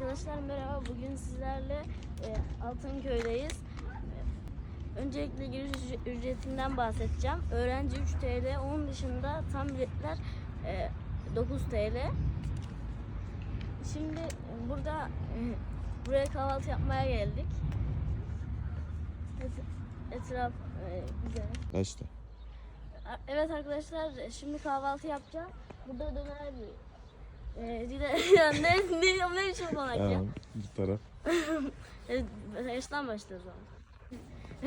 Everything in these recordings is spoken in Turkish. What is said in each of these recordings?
Arkadaşlar merhaba. Bugün sizlerle e, Altınköy'deyiz. E, Öncelikle giriş ücre- ücretinden bahsedeceğim. Öğrenci 3 TL, onun dışında tam biletler e, 9 TL. Şimdi e, burada e, buraya kahvaltı yapmaya geldik. Et- Etraf e, güzel. Kaçta? Evet arkadaşlar şimdi kahvaltı yapacağım. Burada döner bir ya ne ne ne biçim konak ya? Bu taraf. Evet, başlıyoruz ama.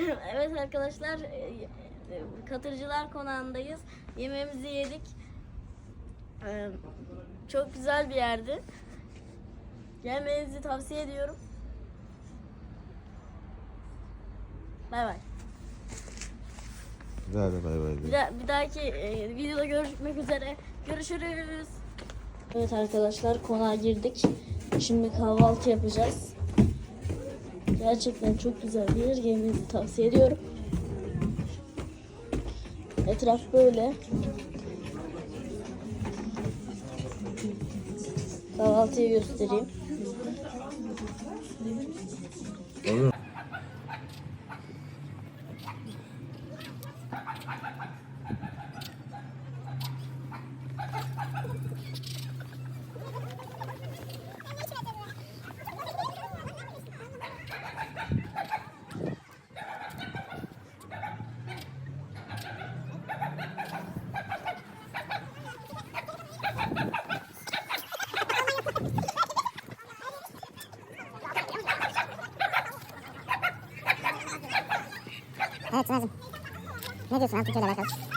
evet arkadaşlar e, e, Katırcılar Konağı'ndayız. Yemeğimizi yedik. Ee, Çok güzel bir yerdi. Gelmenizi tavsiye ediyorum. Bay bay. Hadi bay bay. Bir, da- bir dahaki e, videoda görüşmek üzere. Görüşürüz. Evet arkadaşlar konağa girdik. Şimdi kahvaltı yapacağız. Gerçekten çok güzel bir yer. Gelmenizi tavsiye ediyorum. Etraf böyle. Kahvaltıyı göstereyim. Evet Tuna'cığım. Ne diyorsun Altınköy ile alakalı?